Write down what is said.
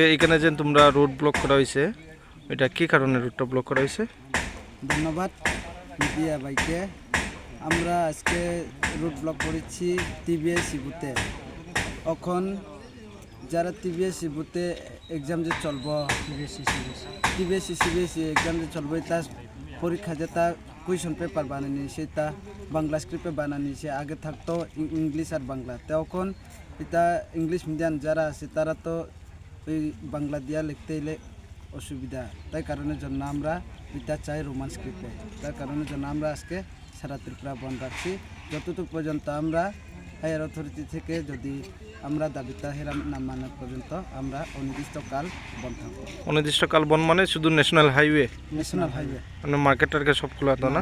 আজকে এখানে যে তোমরা রোড ব্লক করা হয়েছে, এটা কি কারণে রোডটা ব্লক করা হয়েছে? ধন্যবাদ মিডিয়া ভাইকে। আমরা আজকে রোড ব্লক করেছি টিবিএস ইবুতে। এখন যারা টিবিএস ইবুতে এক্সাম যে চলব টিবিএস সিবিএসই এক্সাম যে চলব তার পরীক্ষা যে তা কুয়েশন পেপার বানিয়ে নিয়েছে তা বাংলা স্ক্রিপ্টে বানিয়ে নিয়েছে আগে থাকতো ইংলিশ আর বাংলা। তখন এটা ইংলিশ মিডিয়াম যারা আছে, তারা তো ওই বাংলা দিয়া লিখতে এলে অসুবিধা। তাই কারণের জন্য আমরা এটা চাই রোমান স্ক্রিপ্টে তার কারণের জন্য আমরা আজকে সারা ত্রিপুরা বন্ধ রাখছি। যতটুকু পর্যন্ত আমরা হায়ার অথরিটি থেকে যদি আমরা দাবিটা হেরাম না মানা পর্যন্ত আমরা অনির্দিষ্টকাল বন্ধ থাকব। অনির্দিষ্টকাল বন মানে শুধু ন্যাশনাল হাইওয়ে ন্যাশনাল হাইওয়ে মানে মার্কেট টার্কেট সব খোলা তো না।